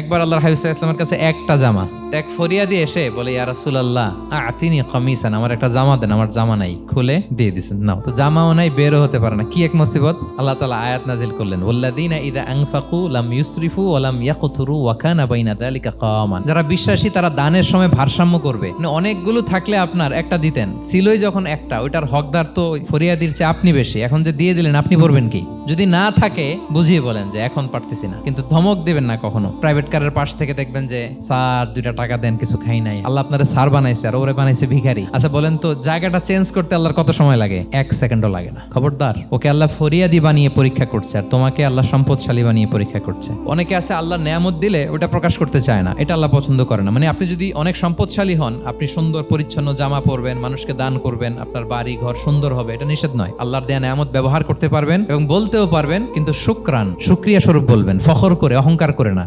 একবার আল্লাহর হাবিসা ইসলামের কাছে একটা জামা তো এক ফরিয়াদি এসে বলে, ইয়া রাসূলুল্লাহ, আতিনি কমিসান, আমার একটা জামা দেন, আমার জামা নাই। খুলে দিয়ে দিছেন। নাও, তো জামাও নাই, বেরও হতে পারে না। কি এক মুসিবত? আল্লাহ তালা আয়াত নাজিল করলেন, ওয়াল্লাযিনা ইযা আনফাকু লাম ইউসরিফু ওয়া লাম ইয়াকতুরু ওয়া কানা বাইনা যালিকা কাওয়ামান যারা বিশ্বাসী, তারা দানের সময় ভারসাম্য করবে। মানে অনেকগুলো থাকলে আপনার একটা দিতেন, ছিলই যখন একটা, ওইটার হকদার তো ফরিয়াদির চেয়ে আপনি বেশি। এখন যে দিয়ে দিলেন, আপনি পড়বেন কি? যদি না থাকে, বুঝিয়ে বলেন যে এখন পারতেছি না। কিন্তু ধমক দিবেন না কখনো। প্রাইভেট কারের পাশ থেকে দেখবেন যে, স্যার, দুইটা টাকা দেন, কিছু খাই নাই। আল্লাহ আপনার স্যার বানাইছে আর ওরে বানাইছে ভিখারি। আচ্ছা বলেন তো, জায়গাটা চেঞ্জ করতে আল্লাহর কত সময় লাগে? এক সেকেন্ডও লাগে না। খবরদার, ওকে আল্লাহ ফরিয়াদি বানিয়ে পরীক্ষা করছে আর তোমাকে আল্লাহ সম্পদশালী বানিয়ে পরীক্ষা করছে। অনেকে আছে আল্লাহ নেয়ামত দিলে ওটা প্রকাশ করতে চায় না। এটা আল্লাহ পছন্দ করে না। মানে আপনি যদি অনেক সম্পদশালী হন, আপনি সুন্দর, পরিচ্ছন্ন জামা পরবেন, মানুষকে দান করবেন, আপনার বাড়ি, ঘর সুন্দর হবে, এটা নিষেধ নয়। আল্লাহর দেয়া নেয়ামত ব্যবহার করতে পারবেন এবং বলতেও পারবেন কিন্তু শুক্রান শুক্রিয়া স্বরূপ বলবেন ফখর করে অহংকার করে না।